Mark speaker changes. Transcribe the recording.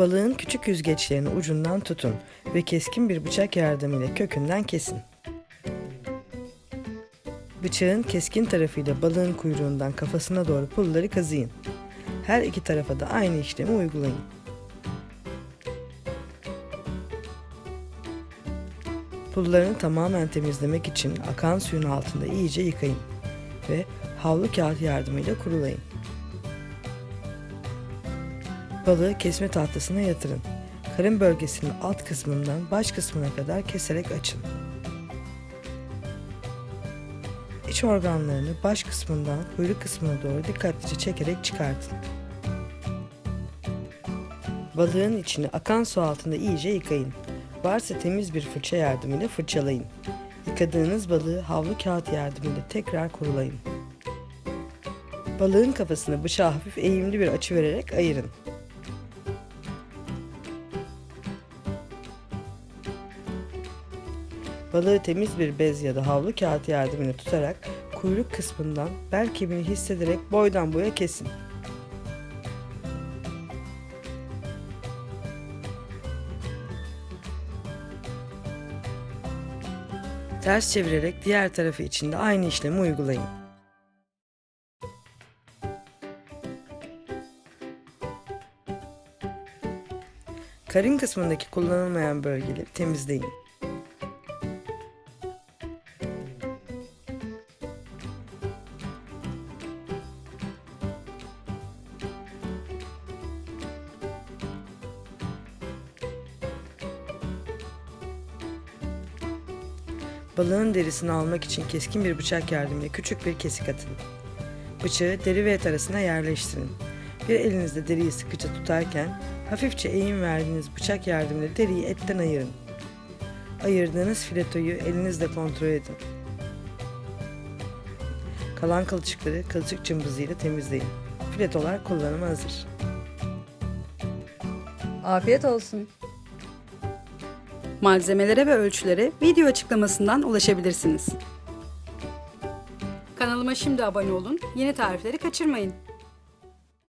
Speaker 1: Balığın küçük yüzgeçlerini ucundan tutun ve keskin bir bıçak yardımıyla kökünden kesin. Bıçağın keskin tarafıyla balığın kuyruğundan kafasına doğru pulları kazıyın. Her iki tarafa da aynı işlemi uygulayın. Pullarını tamamen temizlemek için akan suyun altında iyice yıkayın ve havlu kağıt yardımıyla kurulayın. Balığı kesme tahtasına yatırın. Karın bölgesinin alt kısmından baş kısmına kadar keserek açın. İç organlarını baş kısmından kuyruk kısmına doğru dikkatlice çekerek çıkartın. Balığın içini akan su altında iyice yıkayın. Varsa temiz bir fırça yardımıyla fırçalayın. Yıkadığınız balığı havlu kağıt yardımıyla tekrar kurulayın. Balığın kafasını bıçağa hafif eğimli bir açı vererek ayırın. Balığı temiz bir bez ya da havlu kağıt yardımıyla tutarak kuyruk kısmından bel kemiğini hissederek boydan boya kesin. Ters çevirerek diğer tarafı için de aynı işlemi uygulayın. Karın kısmındaki kullanılmayan bölgeleri temizleyin. Balığın derisini almak için keskin bir bıçak yardımıyla küçük bir kesik atın. Bıçağı deri ve et arasına yerleştirin. Bir elinizde deriyi sıkıca tutarken hafifçe eğim verdiğiniz bıçak yardımıyla deriyi etten ayırın. Ayırdığınız filetoyu elinizle kontrol edin. Kalan kılçıkları kılçık cımbızıyla temizleyin. Filetolar kullanıma hazır.
Speaker 2: Afiyet olsun. Malzemelere ve ölçülere video açıklamasından ulaşabilirsiniz. Kanalıma şimdi abone olun, yeni tarifleri kaçırmayın.